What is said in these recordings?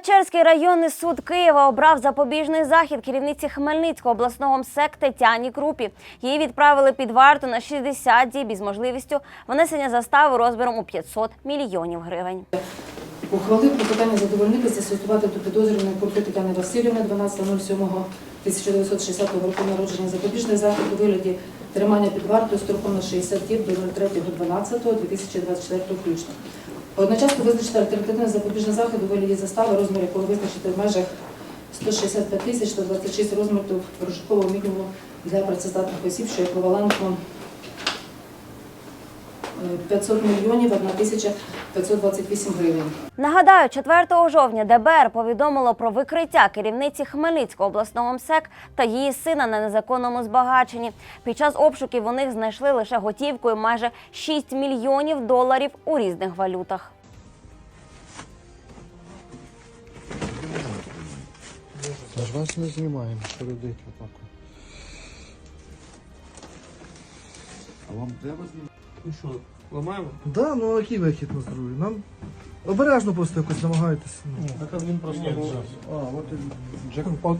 Печерський районний суд Києва обрав запобіжний захід керівниці Хмельницького обласного МСЕК Тетяні Крупі. Її відправили під варту на 60 діб із можливістю внесення застави розміром у 500 мільйонів гривень. Ухвалив про питання задовольнити застосувати до підозрюваної Курки Тетяни Васильівни 12.07.1960 року народження запобіжний захід у вигляді тримання під вартою строком на 60 діб до 03.12.2024 включно. Одночасно визначити альтернативне запобіжний заходи у вигляді застави, розмір якого визначити в межах 165 тисяч 126 розмірів прожиткового мінімуму для працездатних осіб, що е, 500 мільйонів 1 тисяча 528 гривень. Нагадаю, 4 жовтня ДБР повідомило про викриття керівниці Хмельницького обласного МСЕК та її сина на незаконному збагаченні. Під час обшуків у них знайшли лише готівкою майже 6 мільйонів доларів у різних валютах. Та ж вас не знімаємо, передайте отак. А вам треба знімати? Ну що, ламаємо? Да, ну який вихід на здоров'я? Нам обережно просто якось намагайтеся. Ну. Так він просто А, от і джекпот.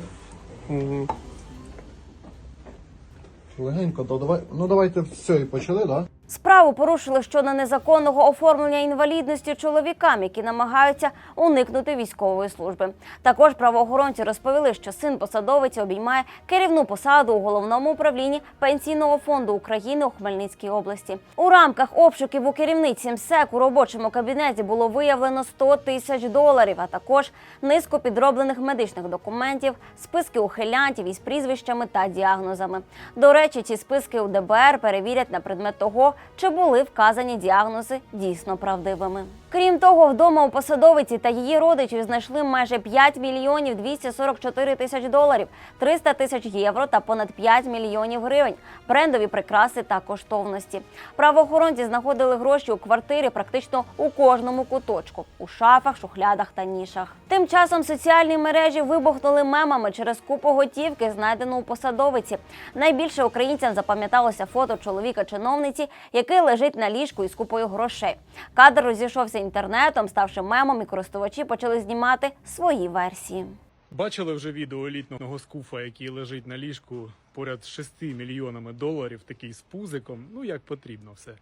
легенько, то давай. Ну давайте все і почали, да? Справу порушили щодо незаконного оформлення інвалідності чоловікам, які намагаються уникнути військової служби. Також правоохоронці розповіли, що син посадовиці обіймає керівну посаду у головному управлінні пенсійного фонду України у Хмельницькій області. У рамках обшуків у керівниці МСЕК у робочому кабінеті було виявлено 100 тисяч доларів, а також низку підроблених медичних документів, списки ухилянтів із прізвищами та діагнозами. До речі, ці списки у ДБР перевірять на предмет того, чи були вказані діагнози дійсно правдивими. Крім того, вдома у посадовиці та її родичів знайшли майже 5 мільйонів 244 тисяч доларів, 300 тисяч євро та понад 5 мільйонів гривень, брендові прикраси та коштовності. Правоохоронці знаходили гроші у квартирі практично у кожному куточку, у шафах, шухлядах та нішах. Тим часом соціальні мережі вибухнули мемами через купу готівки, знайдену у посадовиці. Найбільше українцям запам'яталося фото чоловіка чиновниці, який лежить на ліжку із купою грошей. Кадр розійшовся інтернетом, ставши мемом, і користувачі почали знімати свої версії. Бачили вже відео елітного скуфа, який лежить на ліжку поряд з 6 мільйонами доларів, такий з пузиком. Ну як потрібно все.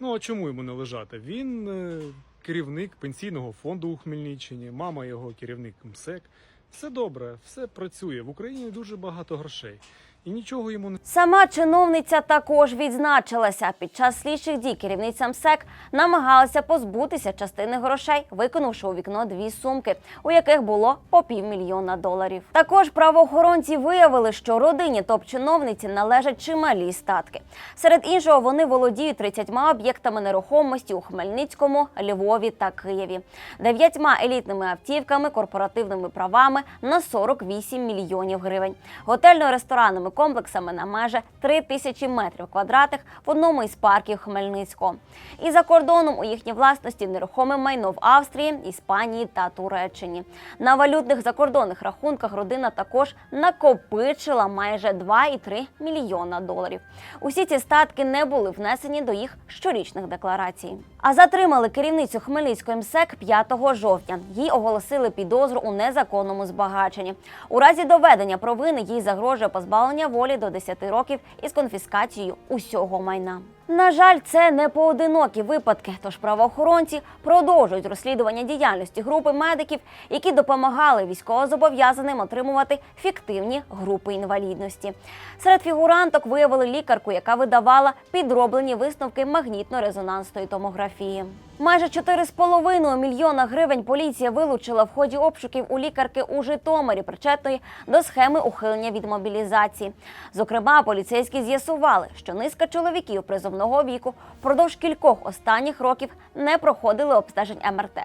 Ну а чому йому не лежати? Він е, керівник пенсійного фонду у Хмельниччині, мама його керівник МСЕК. Все добре, все працює. В Україні дуже багато грошей. І нічого йому не Сама чиновниця також відзначилася. Під час слідчих дій керівниця МСЕК намагалася позбутися частини грошей, виконавши у вікно дві сумки, у яких було по півмільйона доларів. Також правоохоронці виявили, що родині топ-чиновниці належать чималі статки. Серед іншого, вони володіють 30 об'єктами нерухомості у Хмельницькому, Львові та Києві, дев'ятьма елітними автівками, корпоративними правами на 48 мільйонів гривень, готельно-ресторанними комплексами на майже 3 тисячі метрів квадратних в одному із парків Хмельницького. І за кордоном у їхній власності нерухоме майно в Австрії, Іспанії та Туреччині. На валютних закордонних рахунках родина також накопичила майже 2,3 мільйона доларів. Усі ці статки не були внесені до їх щорічних декларацій. А затримали керівницю Хмельницької МСЕК 5 жовтня. Їй оголосили підозру у незаконному збагаченні. У разі доведення провини їй загрожує позбавлення волі до 10 років із конфіскацією усього майна. На жаль, це не поодинокі випадки. Тож правоохоронці продовжують розслідування діяльності групи медиків, які допомагали військовозобов'язаним отримувати фіктивні групи інвалідності. Серед фігуранток виявили лікарку, яка видавала підроблені висновки магнітно-резонансної томографії. Майже 4,5 мільйона гривень поліція вилучила в ході обшуків у лікарки у Житомирі, причетної до схеми ухилення від мобілізації. Зокрема, поліцейські з'ясували, що низка чоловіків призовного віку впродовж кількох останніх років не проходили обстежень МРТ.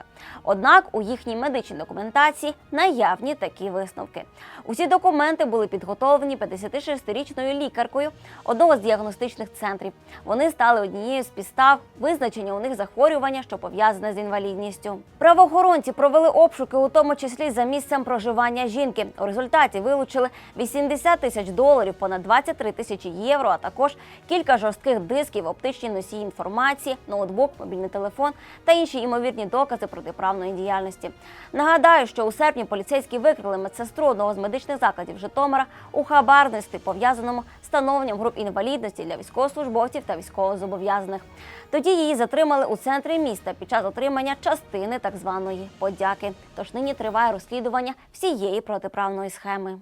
Однак у їхній медичній документації наявні такі висновки. Усі документи були підготовлені 56-річною лікаркою одного з діагностичних центрів. Вони стали однією з підстав визначення у них захворювання обстеження, що пов'язане з інвалідністю. Правоохоронці провели обшуки, у тому числі за місцем проживання жінки. У результаті вилучили 80 тисяч доларів, понад 23 тисячі євро, а також кілька жорстких дисків, оптичні носії інформації, ноутбук, мобільний телефон та інші імовірні докази протиправної діяльності. Нагадаю, що у серпні поліцейські викрили медсестру одного з медичних закладів Житомира у хабарництві, пов'язаному встановленням груп інвалідності для військовослужбовців та військовозобов'язаних. Тоді її затримали у центрі міста під час отримання частини так званої подяки. Тож нині триває розслідування всієї протиправної схеми.